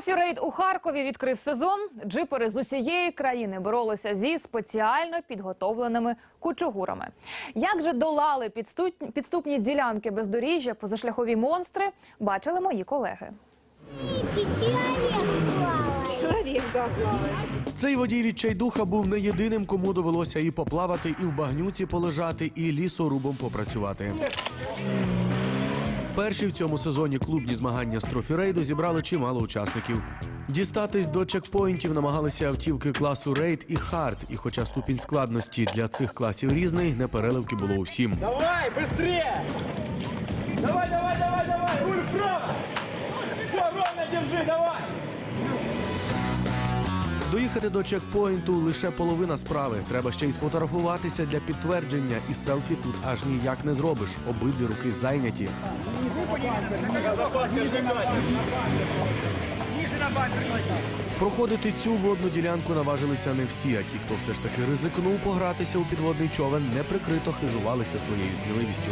Трофі-рейд у Харкові відкрив сезон. Джипери з усієї країни боролися зі спеціально підготовленими кучугурами. як же долали підступні ділянки бездоріжжя, позашляхові монстри, бачили мої колеги. Цей водій відчайдуха був не єдиним, кому довелося і поплавати, і в багнюці полежати, і лісорубом попрацювати. Перші в цьому сезоні клубні змагання з трофі-рейду зібрали чимало учасників. Дістатись до чекпоінтів намагалися автівки класу рейд і хард. І хоча ступінь складності для цих класів різний, непереливки було усім. Давай, швидше! Давай, давай, давай, давай! Руль вправо! Все, держи, давай! Доїхати до чекпоінту лише половина справи. Треба ще й сфотографуватися для підтвердження, і селфі тут аж ніяк не зробиш. Обидві руки зайняті. Проходити цю водну ділянку наважилися не всі, а ті, хто все ж таки ризикнув погратися у підводний човен, неприкрито хизувалися своєю сміливістю.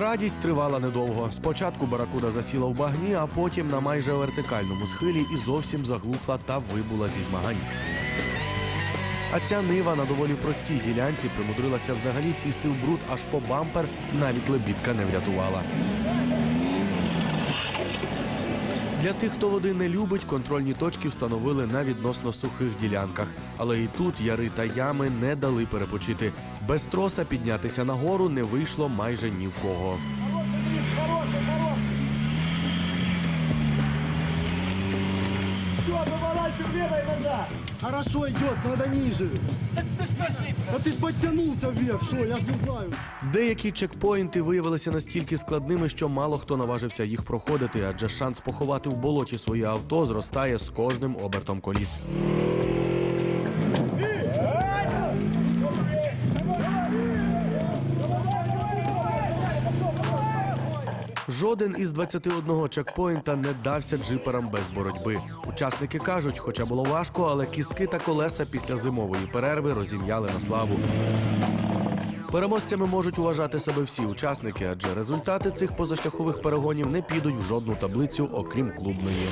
Радість тривала недовго. Спочатку баракуда засіла в багні, а потім на майже вертикальному схилі і зовсім заглухла та вибула зі змагань. А ця нива на доволі простій ділянці примудрилася взагалі сісти в бруд аж по бампер, навіть лебідка не врятувала. Для тих, хто води не любить, контрольні точки встановили на відносно сухих ділянках. Але і тут яри та ями не дали перепочити. Без троса піднятися нагору не вийшло майже ні в кого. Все, Хорошо йде, треба ніже. Та ти ж підтягнувся вверх, що я ж не знаю. Деякі чекпоінти виявилися настільки складними, що мало хто наважився їх проходити, адже шанс поховати в болоті своє авто зростає з кожним обертом коліс. Жоден із 21 чекпоінта не дався джиперам без боротьби. Учасники кажуть, хоча було важко, але кістки та колеса після зимової перерви розім'яли на славу. Переможцями можуть уважати себе всі учасники, адже результати цих позашляхових перегонів не підуть в жодну таблицю, окрім клубної.